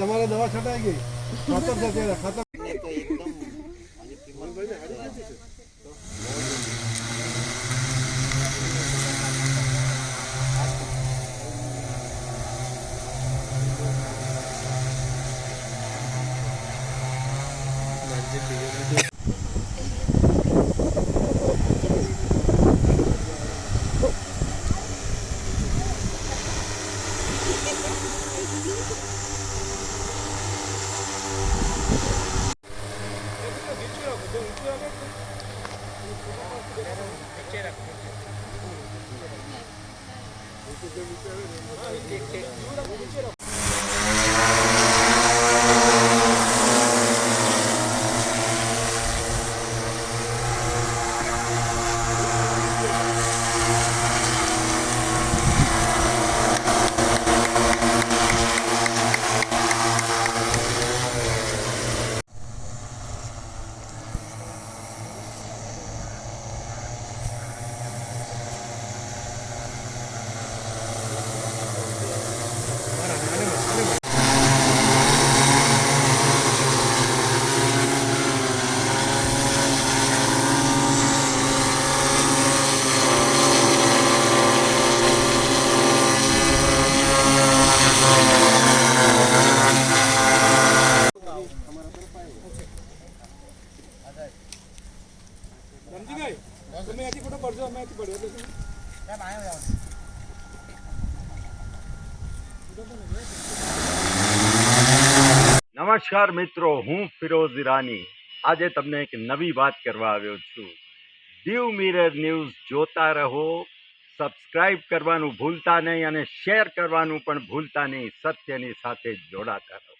हमारा दवा खटा खत्म कर दिया खत्म Thank you. દીંગઈ તમે આ ટી ફોટો કરજો અમે આ ટી પડ્યો છે નમસ્કાર મિત્રો હું ફિરોઝ રાણી આજે તમને એક નવી વાત કરવા આવ્યો છું દિવ મિરર ન્યૂઝ જોતા રહો સબ્સ્ક્રાઇબ કરવાનું ભૂલતા નહીં અને શેર કરવાનું પણ ભૂલતા નહીં સત્યની સાથે જોડાતા